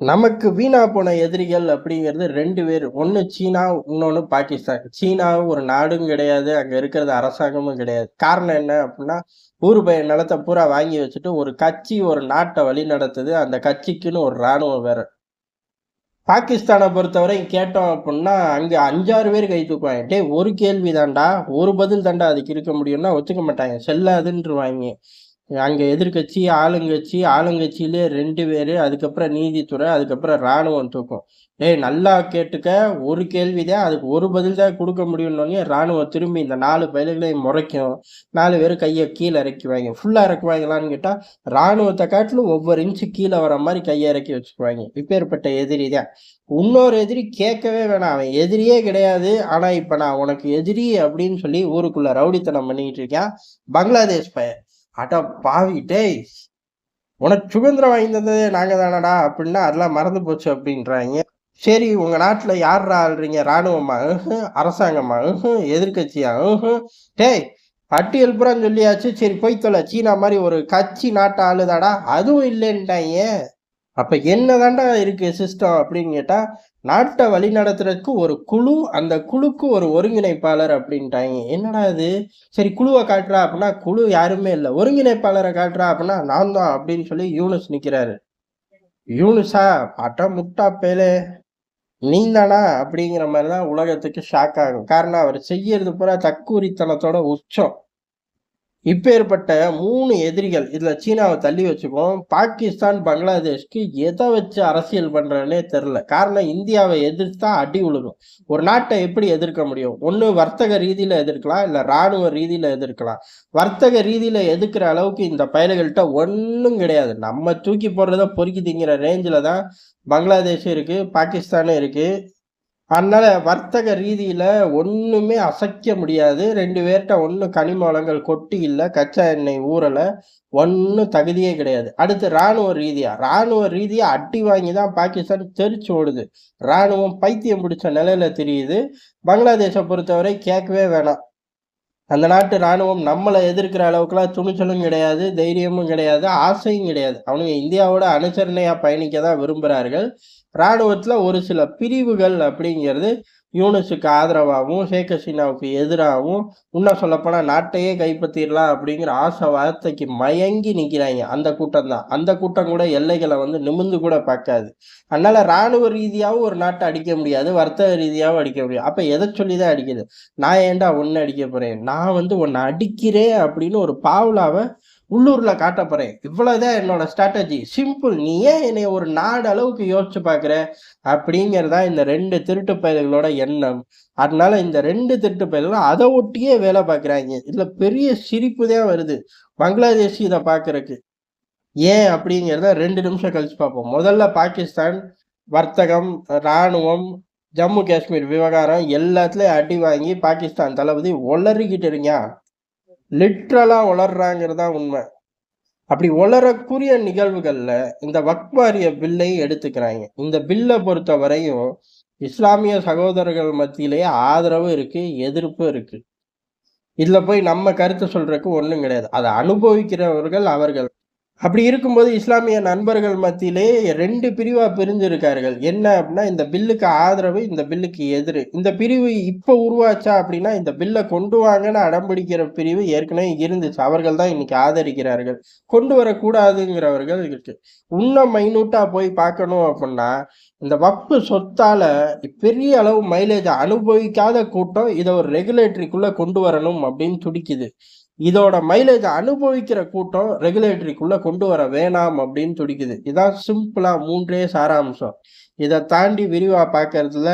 நமக்கு வீணா போன எதிரிகள் அப்படிங்கிறது ரெண்டு பேர். ஒன்று சீனா இன்னொன்று பாகிஸ்தான். சீனாவும் ஒரு நாடும் கிடையாது அங்கே இருக்கிறது அரசாங்கமும் கிடையாது. காரணம் என்ன அப்படின்னா ஊர் பய நிலத்தை பூரா வாங்கி வச்சுட்டு ஒரு கட்சி ஒரு நாட்டை வழி நடத்துது. அந்த கட்சிக்குன்னு ஒரு இராணுவம் வேற. பாகிஸ்தானை பொறுத்தவரை கேட்டோம் அப்படின்னா அங்கே அஞ்சாறு பேர் கை தூக்குவாங்க. டே ஒரு கேள்வி தாண்டா ஒரு பதில் தாண்டா அதுக்கு இருக்க முடியும்னா ஒத்துக்க மாட்டாங்க. செல்லாதுன்றுவாங்க. அங்கே எதிர்கட்சி ஆளுங்கட்சி ஆளுங்கட்சியிலே ரெண்டு பேர் அதுக்கப்புறம் நீதித்துறை அதுக்கப்புறம் இராணுவம் தூக்கும். டேய் நல்லா கேட்டுக்க ஒரு கேள்வி தான் அதுக்கு ஒரு பதில் தான் கொடுக்க முடியும்னோடனே இராணுவம் திரும்பி இந்த நாலு பயில்களையும் முறைக்கும். நாலு பேர் கையை கீழே இறக்குவாங்க ஃபுல்லாக இறக்குவாங்களான்னு கேட்டால் இராணுவத்தை காட்டிலும் ஒவ்வொரு இன்ச்சு கீழே வர மாதிரி கையை இறக்கி வச்சுக்குவாங்க. இப்பேற்பட்ட எதிரி தான். இன்னொரு எதிரி கேட்கவே வேணாம். அவன் எதிரியே கிடையாது. ஆனால் இப்போ நான் உனக்கு எதிரி அப்படின்னு சொல்லி ஊருக்குள்ளே ரவுடித்தனம் பண்ணிக்கிட்டு இருக்கேன். பங்களாதேஷ் பயர் அட பாவி டேய் உனக்கு சுதந்திரம் வாங்கி தந்ததே நாங்கள் தானடா அப்படின்னா அதெல்லாம் மறந்து போச்சு அப்படின்றாங்க. சரி உங்கள் நாட்டில் யார்ரா ஆள்றீங்க? இராணுவமா? அரசாங்கமா? எதிர்கட்சியா டேய் பட்டியல் புறம் சொல்லியாச்சு. சரி போய் தொலை. சீனா மாதிரி ஒரு கட்சி நாட்டு ஆளுதாடா? அதுவும் இல்லைன்ட்டாங்க அப்போ என்ன தாண்டா இருக்குது சிஸ்டம் அப்படின்னு கேட்டால் நாட்டை வழி நடத்துறதுக்கு ஒரு குழு அந்த குழுக்கு ஒரு ஒருங்கிணைப்பாளர் அப்படின்ட்டாங்க. என்னடா இது? சரி குழுவை காட்டுறா அப்படின்னா குழு யாருமே இல்லை. ஒருங்கிணைப்பாளரை காட்டுறா அப்படின்னா நான் தான் அப்படின்னு சொல்லி யூனுஸ் நிற்கிறாரு யூனுஸா? பட்டம் முட்டா பேலே. நீ தானா அப்படிங்கிற மாதிரி தான் உலகத்துக்கு ஷாக் ஆகும். காரணம் அவர் செய்யறது பூரா தக்கூரித்தனத்தோட உச்சம். இப்பேற்பட்ட மூணு எதிரிகள் இதில் சீனாவை தள்ளி வச்சுக்கும் பாகிஸ்தான் பங்களாதேஷ்க்கு எதை வச்சு அரசியல் பண்ணுறனே தெரில காரணம் இந்தியாவை எதிர்த்தா அடி உழுகும். ஒரு நாட்டை எப்படி எதிர்க்க முடியும்? ஒன்று வர்த்தக ரீதியில் எதிர்க்கலாம் இல்லை இராணுவ ரீதியில் எதிர்க்கலாம். வர்த்தக ரீதியில் எதிர்க்கிற அளவுக்கு இந்த பயல்கள்கிட்ட ஒன்றும் கிடையாது. நம்ம தூக்கி போடுறத பொறுக்கி திங்கிற ரேஞ்சில் தான் பங்களாதேஷும் இருக்குது பாகிஸ்தானும் இருக்குது அதனால் வர்த்தக ரீதியில் ஒன்றுமே அசைக்க முடியாது. ரெண்டு பேர்கிட்ட ஒன்றும் கனிம வளங்கள் கொட்டி இல்லை கச்சா எண்ணெய் ஊறலை ஒன்றும் தகுதியே கிடையாது. அடுத்து இராணுவ ரீதியாக இராணுவ ரீதியாக அட்டி வாங்கி தான் பாகிஸ்தான் தெரிச்சு ஓடுது. இராணுவம் பைத்தியம் பிடிச்ச நிலையில தெரியுது. பங்களாதேஷை பொறுத்தவரை கேட்கவே வேணாம். அந்த நாட்டு இராணுவம் நம்மளை எதிர்க்கிற அளவுக்குலாம் துணிச்சலும் கிடையாது தைரியமும் கிடையாது ஆசையும் கிடையாது. அவனுங்க இந்தியாவோட அனுசரணையாக பயணிக்க தான் விரும்புகிறார்கள் இராணுவத்தில் ஒரு சில பிரிவுகள் அப்படிங்கிறது யூனிஸுக்கு ஆதரவாகவும் ஷேக் ஹசீனாவுக்கு எதிராகவும் இன்னும் சொல்லப்போனால் நாட்டையே கைப்பற்றிடலாம் அப்படிங்கிற ஆசை வார்த்தைக்கு மயங்கி நிற்கிறாங்க அந்த கூட்டம் தான். அந்த கூட்டம் கூட எல்லைகளை வந்து நிமிர்ந்து கூட பார்க்காது. அதனால் இராணுவ ரீதியாகவும் ஒரு நாட்டை அடிக்க முடியாது வர்த்தக ரீதியாகவும் அடிக்க முடியாது. அப்போ எதை சொல்லி தான் அடிக்குது? நான் ஏன்டா ஒன்று அடிக்க போகிறேன் நான் வந்து ஒன்று அடிக்கிறேன் அப்படின்னு ஒரு பாவலாவை உள்ளூரில் காட்ட போறேன். இவ்வளவுதான் என்னோட ஸ்ட்ராட்டஜி சிம்பிள் நீ ஏன் என்னை ஒரு நாடு அளவுக்கு யோசிச்சு பார்க்குற? அப்படிங்கிறதா இந்த ரெண்டு திருட்டு பயல்களோட எண்ணம். அதனால இந்த ரெண்டு திருட்டு பயல்களும் அதை ஒட்டியே வேலை பார்க்குறாங்க. இதில் பெரிய சிரிப்பு தான் வருது. பங்களாதேஷ் இதை பார்க்குறக்கு ஏன் அப்படிங்கிறத ரெண்டு நிமிஷம் கழிச்சு பார்ப்போம். முதல்ல பாகிஸ்தான் வர்த்தகம் இராணுவம் ஜம்மு காஷ்மீர் விவகாரம் எல்லாத்துலேயும் அடி வாங்கி பாகிஸ்தான் தளபதி ஒளறிக்கிட்டு இருங்க லிட்ரலாக உளர்றாங்கிறது தான் உண்மை. அப்படி உளரக்கூடிய நிகழ்வுகள்ல இந்த வக்வாரிய பில்லை எடுத்துக்கிறாங்க. இந்த பில்லை பொறுத்த வரையும் இஸ்லாமிய சகோதரர்கள் மத்தியிலேயே ஆதரவு இருக்கு எதிர்ப்பு இருக்கு. இதுல போய் நம்ம கருத்து சொல்றதுக்கு ஒன்றும் கிடையாது. அதை அனுபவிக்கிறவர்கள் அவர்கள் அப்படி இருக்கும்போது இஸ்லாமிய நண்பர்கள் மத்தியிலே ரெண்டு பிரிவாக பிரிஞ்சிருக்கார்கள். என்ன அப்படின்னா இந்த பில்லுக்கு ஆதரவு இந்த பில்லுக்கு எதிர். இந்த பிரிவு இப்போ உருவாச்சா அப்படின்னா இந்த பில்லை கொண்டு வாங்கன்னு அடம்பிடிக்கிற பிரிவு ஏற்கனவே இருந்துச்சு. அவர்கள் தான் இன்னைக்கு ஆதரிக்கிறார்கள். கொண்டு வரக்கூடாதுங்கிறவர்கள் இருக்கு. இன்னும் மைனூட்டாக போய் பார்க்கணும் அப்படின்னா இந்த வப்பு சொத்தால பெரிய அளவு மைலேஜ் அனுபவிக்காத கூட்டம் இதை ஒரு ரெகுலேட்டரிக்குள்ளே கொண்டு வரணும் அப்படின்னு துடிக்குது. இதோட மைலேஜ் அனுபவிக்கிற கூட்டம் ரெகுலேட்டரிக்குள்ள கொண்டு வர வேணாம் அப்படின்னு துடிக்குது. இதான் சிம்பிளா மூன்றே சாராம்சம். இதை தாண்டி விரிவா பார்க்கறதுல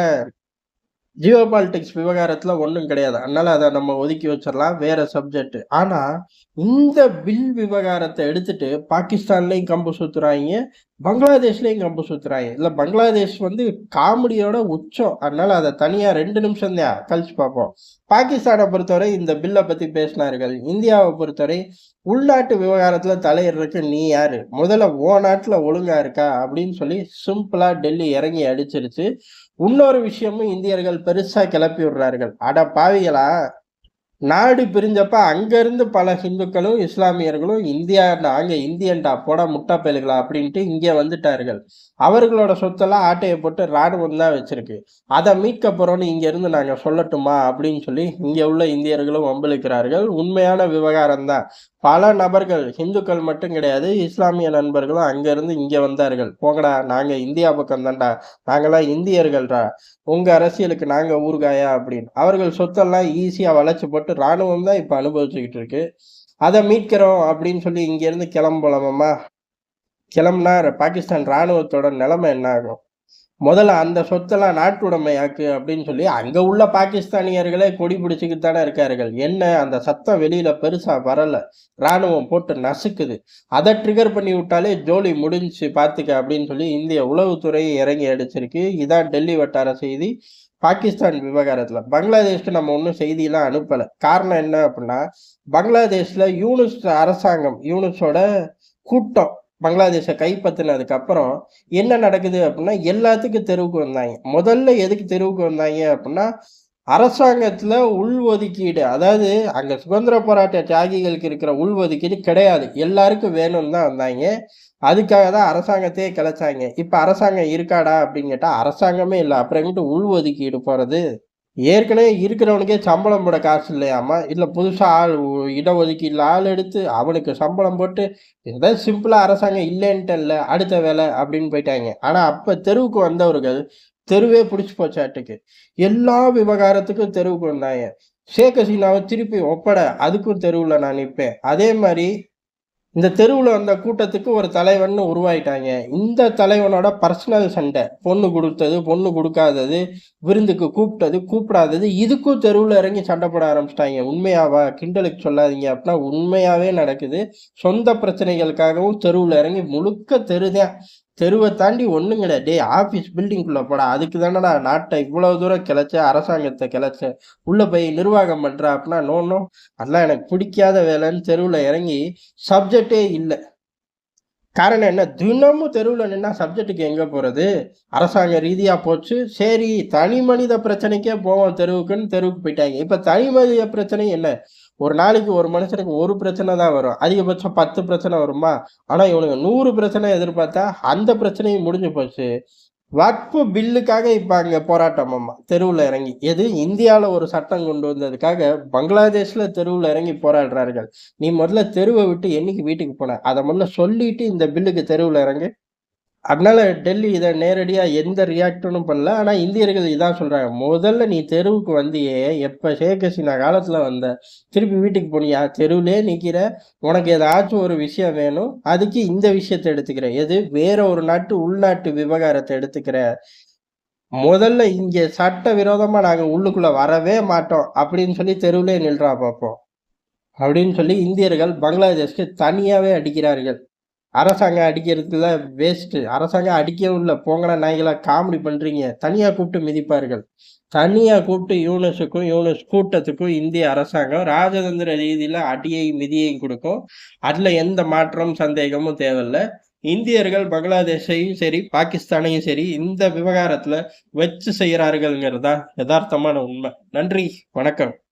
ஜியோ பாலிடிக்ஸ் விவகாரத்தில் ஒன்றும் கிடையாது. அதனால் அதை நம்ம ஒதுக்கி வச்சிடலாம். வேறு சப்ஜெக்ட் ஆனால் இந்த பில் விவகாரத்தை எடுத்துட்டு பாகிஸ்தான்லேயும் கம்பு சுற்றுறாங்க பங்களாதேஷ்லேயும் கம்பு சுற்றுறாங்க இல்லை பங்களாதேஷ் வந்து காமெடியோட உச்சம். அதனால் அதை தனியாக ரெண்டு நிமிஷம் தான். கழிச்சு பார்ப்போம். பாகிஸ்தானை பொறுத்தவரை இந்த பில்லை பற்றி பேசினார்கள். இந்தியாவை பொறுத்தவரை உள்நாட்டு விவகாரத்தில் தலையிடுறதுக்கு நீ யார்? முதல்ல ஓ நாட்டில் ஒழுங்காக இருக்கா? அப்படின்னு சொல்லி சிம்பிளாக டெல்லி இறங்கி அடிச்சிருச்சு. இன்னொரு விஷயமும் இந்தியர்கள் பெருசா கிளப்பி விடுறார்கள். அட பாவிகளா நாடு பிரிஞ்சப்ப அங்கேருந்து பல ஹிந்துக்களும் இஸ்லாமியர்களும் இந்தியா நாங்கள் இந்தியன்டா போடா முட்டா அப்படின்ட்டு இங்கே வந்துட்டார்கள். அவர்களோட சொத்தெல்லாம் ஆட்டையை போட்டு ராணுவம் தான் வச்சிருக்கு. அதை மீட்க போறோம்னு இங்க இருந்து நாங்க சொல்லட்டுமா அப்படின்னு சொல்லி இங்க உள்ள இந்தியர்களும் வம்பிழுக்கிறார்கள். உண்மையான விவகாரம் தான். பல நபர்கள் ஹிந்துக்கள் மட்டும் கிடையாது இஸ்லாமிய நண்பர்களும் அங்கேருந்து இங்கே வந்தார்கள். போங்கடா நாங்கள் இந்தியா பக்கம் தான்டா. நாங்களாம் இந்தியர்கள்டா. உங்கள் அரசியலுக்கு நாங்கள் ஊர்காயா அப்படின்னு. அவர்கள் சொத்தெல்லாம் ஈஸியாக வளைச்சு போட்டு ராணுவம் தான் இப்போ அனுபவிச்சுக்கிட்டு இருக்கு. அதை மீட்கிறோம் அப்படின்னு சொல்லி இங்கேருந்து இருந்து கிளம்புனா பாகிஸ்தான் ராணுவத்தோட நிலைமை என்ன ஆகும்? முதல்ல அந்த சொத்தெல்லாம் நாட்டுடைமையாக்கு அப்படின்னு சொல்லி அங்க உள்ள பாகிஸ்தானியர்களே கொடி பிடிச்சிக்கிட்டு தானே இருக்கார்கள். என்ன? அந்த சத்தம் வெளியில பெருசா வரலை. ராணுவம் போட்டு நசுக்குது. அதை ட்ரிகர் பண்ணி விட்டாலே ஜோலி முடிஞ்சு பார்த்துக்க அப்படின்னு சொல்லி இந்திய உளவுத்துறை இறங்கி அடிச்சிருக்கு. இதான் டெல்லி வட்டார செய்தி. பாகிஸ்தான் விவகாரத்தில் பங்களாதேஷ்க்கு நம்ம ஒன்றும் செய்தியெல்லாம் அனுப்பலை. காரணம் என்ன அப்படின்னா பங்களாதேஷ்ல யூனிஸ் அரசாங்கம் யூனிஸோட கூட்டம் பங்களாதேஷை கைப்பற்றினதுக்கு அப்புறம் என்ன நடக்குது அப்படின்னா எல்லாத்துக்கும் தெருவுக்கு வந்தாங்க. முதல்ல எதுக்கு தெருவுக்கு வந்தாங்க அப்படின்னா அரசாங்கத்தில் உள்ஒதுக்கீடு அதாவது அங்கே சுதந்திர போராட்ட தியாகிகளுக்கு இருக்கிற உள்ஒதுக்கீடு கிடையாது. எல்லாருக்கும் வேணும்னு தான் வந்தாங்க. அதுக்காக தான் அரசாங்கத்தையே கிளச்சாங்க. இப்போ அரசாங்கம் இருக்காடா அப்படின்னு கேட்டால் அரசாங்கமே இல்லை. அப்புறம் எங்கிட்ட உள்ஒதுக்கீடு போகிறது ஏற்கனவே இருக்கிறவனுக்கே சம்பளம் போட காசு இல்லையாமா இல்லை புதுசாக ஆள் இடஒதுக்கீடு ஆள் எடுத்து அவனுக்கு சம்பளம் போட்டு ஏதாவது சிம்பிளாக அரசாங்கம் இல்லைன்ட்டு இல்லை அடுத்த வேலை அப்படின்னு போயிட்டாங்க. ஆனால் அப்போ தெருவுக்கு வந்தவர்கள் தெருவே பிடிச்சி போச்சாட்டுக்கு எல்லா விவகாரத்துக்கும் தெருவுக்கு வந்தாங்க. ஷேக் ஹசீனாவை திருப்பி ஒப்பட அதுக்கும் தெருவில் நான் நிற்பேன் அதே மாதிரி இந்த தெருவில் வந்த கூட்டத்துக்கு ஒரு தலைவன் உருவாயிட்டாங்க. இந்த தலைவனோட பர்சனல் சண்டை. பொண்ணு கொடுத்தது பொண்ணு கொடுக்காதது விருந்துக்கு கூப்பிட்டது கூப்பிடாதது இதுக்கும் தெருவில் இறங்கி சண்டை போட ஆரம்பிச்சிட்டாங்க. உண்மையாவா? கிண்டலுக்கு சொல்லாதீங்க அப்படின்னா உண்மையாவே நடக்குது. சொந்த பிரச்சனைகளுக்காகவும் தெருவில் இறங்கி முழுக்க தெருதான். தெருவை தாண்டி ஒன்றும் கிடையாது டே ஆஃபீஸ் பில்டிங்குள்ளே போடா. அதுக்கு தானடா நாட்டை இவ்வளோ தூரம் கிளச்ச அரசாங்கத்தை கிளச்ச. உள்ளே போய் நிர்வாகம் பண்ணுறா அப்படின்னா நோ அதெல்லாம் எனக்கு பிடிக்காத வேலைன்னு தெருவில் இறங்கி சப்ஜெக்டே இல்லை. காரணம் என்ன? தினமும் தெருவில் நின்னா சப்ஜெக்ட்டுக்கு எங்கே போகிறது அரசாங்க ரீதியாக போச்சு. சரி தனி மனித பிரச்சனைக்கே போவோம் தெருவுக்குன்னு தெருவுக்கு போயிட்டாங்க. இப்போ தனி மனித பிரச்சனை என்ன? ஒரு நாளைக்கு ஒரு மனுஷனுக்கு ஒரு பிரச்சனை தான் வரும். அதிகபட்சம் பத்து பிரச்சனை வருமா? ஆனால் இவனுக்கு நூறு பிரச்சனை எதிர்பார்த்தா அந்த பிரச்சனையும் முடிஞ்சு போச்சு. வக்பு பில்லுக்காக இப்போ அங்கே போராட்டம் அம்மா தெருவில் இறங்கி. எது? இந்தியாவில் ஒரு சட்டம் கொண்டு வந்ததுக்காக பங்களாதேஷில் தெருவில் இறங்கி போராடுறார்கள். நீ முதல்ல தெருவை விட்டு என்னைக்கு வீட்டுக்கு போன? அதை முதல்ல சொல்லிட்டு இந்த பில்லுக்கு தெருவில் இறங்கு. அதனால டெல்லி இதை நேரடியாக எந்த ரியாக்டனும் பண்ணல. ஆனால் இந்தியர்கள் இதான் சொல்கிறாங்க முதல்ல நீ தெருவுக்கு வந்தியே எப்போ ஷேக் ஹசீனா காலத்தில் வந்த திருப்பி வீட்டுக்கு போனியா? தெருவிலே நிற்கிற உனக்கு ஏதாச்சும் ஒரு விஷயம் வேணும் அதுக்கு இந்த விஷயத்தை எடுத்துக்கிற. எது? வேற ஒரு நாட்டு உள்நாட்டு விவகாரத்தை எடுத்துக்கிற. முதல்ல இங்கே சட்ட விரோதமாக நாங்கள் உள்ளுக்குள்ளே வரவே மாட்டோம் அப்படின்னு சொல்லி தெருவிலே நில்றா பார்ப்போம் அப்படின்னு சொல்லி இந்தியர்கள் பங்களாதேஷ்க்கு தனியாகவே அடிக்கிறார்கள். அரசாங்கம் அடிக்கிறதுல வேஸ்ட்டு அரசாங்கம் அடிக்கவும் இல்லை. போங்கடா நாய்களா காமெடி பண்ணுறீங்க தனியாக கூப்பிட்டு மிதிப்பார்கள். தனியாக கூப்பிட்டு யூனஸுக்கும் யூனஸ் கூட்டத்துக்கும் இந்திய அரசாங்கம் ராஜதந்திர ரீதியில் அடியை மிதியையும் கொடுக்கும். அதில் எந்த மாற்றமும் சந்தேகமும் தேவையில்லை. இந்தியர்கள் பங்களாதேஷையும் சரி பாகிஸ்தானையும் சரி இந்த விவகாரத்தில் வச்சு செய்கிறார்கள்ங்கிறது தான் யதார்த்தமான உண்மை. நன்றி. வணக்கம்.